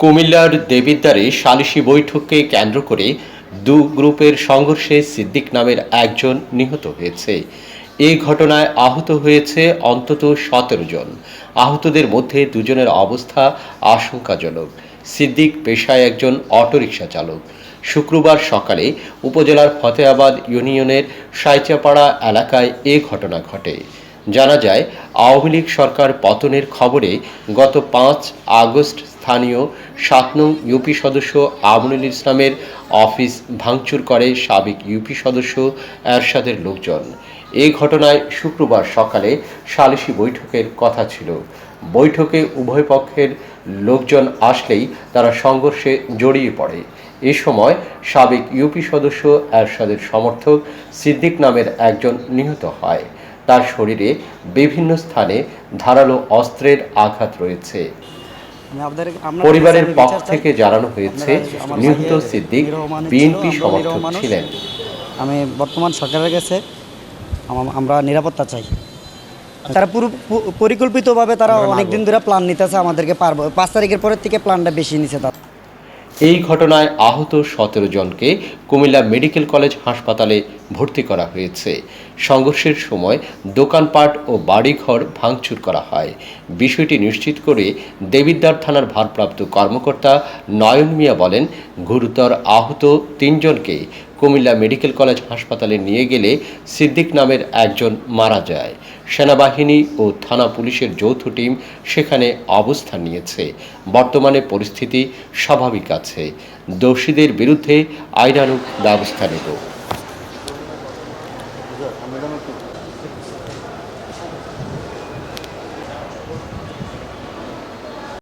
কুমিল্লার দেবিদ্বারে সালিশি বৈঠককে কেন্দ্র করে দু গ্রুপের সংঘর্ষে সিদ্দিক নামের একজন নিহত হয়েছে। এই ঘটনায় আহত হয়েছে অন্তত সতেরো জন। আহতদের মধ্যে দুজনের অবস্থা আশঙ্কাজনক। সিদ্দিক পেশায় একজন অটোরিকশা চালক। শুক্রবার সকালে উপজেলার ফতেহাবাদ ইউনিয়নের সাইচাপাড়া এলাকায় এ ঘটনা ঘটে। জানা যায়, আওয়ামী লীগ সরকার পতনের খবরে গত পাঁচ আগস্ট স্থানীয় সাত নং ইউপি সদস্য আমিনুল ইসলামের অফিস ভাঙচুর করে সাবেক ইউপি সদস্য এরশাদের লোকজন। এই ঘটনায় শুক্রবার সকালে সালিশি বৈঠকের কথা ছিল। বৈঠকে উভয় পক্ষের লোকজন আসলেই তারা সংঘর্ষে জড়িয়ে পড়ে। এ সময় সাবেক ইউপি সদস্য এরশাদের সমর্থক সিদ্দিক নামের একজন নিহত হয়। তার শরীরে বিভিন্ন স্থানে ধারালো অস্ত্রের আঘাত রয়েছে। আপনার পরিবারের পক্ষ থেকে জানানো হয়েছে নিহত সিদ্দিক বিএনপি সমর্থক ছিলেন। আমি বর্তমান সরকারের কাছে আম- আমরা নিরাপত্তা চাই। তারা পুরো পরিকল্পিতভাবে তারা অনেকদিন ধরে প্ল্যান নিতেছে আমাদেরকে পারব পাঁচ তারিখের পরের থেকে প্ল্যানটা বেশি নিছে তারা। এই ঘটনায় আহত সতেরো জনকে কুমিল্লা মেডিকেল কলেজ হাসপাতালে ভর্তি করা হয়েছে। সংঘর্ষের সময় দোকানপাট ও বাড়িঘর ভাঙচুর করা হয়। বিষয়টি নিশ্চিত করে দেবিদ্বার থানার ভারপ্রাপ্ত কর্মকর্তা নয়ন মিয়া বলেন, গুরুতর আহত তিনজনকে কুমিল্লা মেডিকেল কলেজ হাসপাতালে নিয়ে গেলে সিদ্দিক নামের একজন মারা যায়। সেনাবাহিনী ও থানা পুলিশের যৌথ টিম সেখানে অবস্থান নিয়েছে। বর্তমানে পরিস্থিতি স্বাভাবিক আছে। দোষীদের বিরুদ্ধে আইনানুক ব্যবস্থা নেব।